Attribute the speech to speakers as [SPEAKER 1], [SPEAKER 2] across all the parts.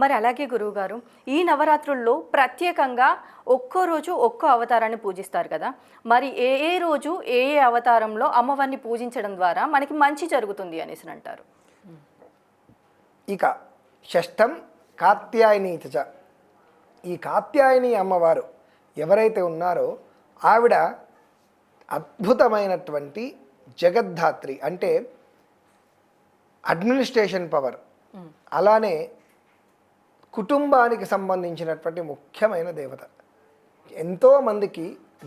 [SPEAKER 1] మరి అలాగే గురువుగారు ఈ నవరాత్రుల్లో ప్రత్యేకంగా ఒక్కో రోజు ఒక్కో అవతారాన్ని పూజిస్తారు కదా. మరి ఏ ఏ రోజు ఏ ఏ అవతారంలో అమ్మవారిని పూజించడం ద్వారా మనకి మంచి జరుగుతుంది అనేసి అంటారు.
[SPEAKER 2] ఇక షష్టం కాత్యాయనీత చ ఈ కాత్యాయని అమ్మవారు ఎవరైతే ఉన్నారో ఆవిడ అద్భుతమైనటువంటి జగద్ధాత్రి అంటే అడ్మినిస్ట్రేషన్ పవర్. అలానే కుటుంబానికి సంబంధించినటువంటి ముఖ్యమైన దేవత. ఎంతోమందికి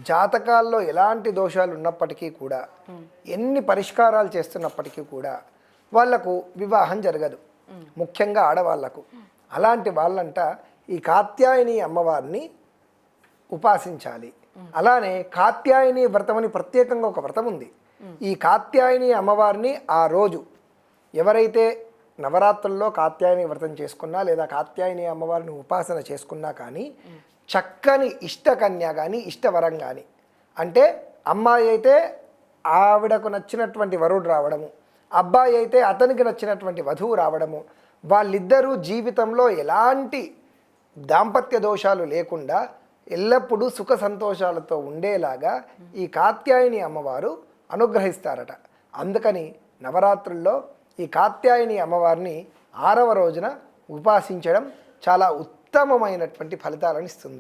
[SPEAKER 2] జాతకాల్లో ఎలాంటి దోషాలు ఉన్నప్పటికీ కూడా ఎన్ని పరిష్కారాలు చేస్తున్నప్పటికీ కూడా వాళ్ళకు వివాహం జరగదు. ముఖ్యంగా ఆడవాళ్ళకు. అలాంటి వాళ్ళంట ఈ కాత్యాయని అమ్మవారిని ఉపాసించాలి. అలానే కాత్యాయని వ్రతం అని ప్రత్యేకంగా ఒక వ్రతం ఉంది. ఈ కాత్యాయని అమ్మవారిని ఆ రోజు ఎవరైతే నవరాత్రుల్లో కాత్యాయని వ్రతం చేసుకున్నా లేదా కాత్యాయని అమ్మవారిని ఉపాసన చేసుకున్నా కానీ చక్కని ఇష్టకన్య కానీ ఇష్టవరం కానీ అంటే అమ్మాయి అయితే ఆవిడకు నచ్చినటువంటి వరుడు రావడము అబ్బాయి అయితే అతనికి నచ్చినటువంటి వధువు రావడము వాళ్ళిద్దరూ జీవితంలో ఎలాంటి దాంపత్య దోషాలు లేకుండా ఎల్లప్పుడూ సుఖ సంతోషాలతో ఉండేలాగా ఈ కాత్యాయని అమ్మవారు అనుగ్రహిస్తారట. అందుకని నవరాత్రుల్లో ఈ కాత్యాయని అమ్మవారిని ఆరవ రోజున ఉపాసించడం చాలా ఉత్తమమైనటువంటి ఫలితాలను ఇస్తుంది.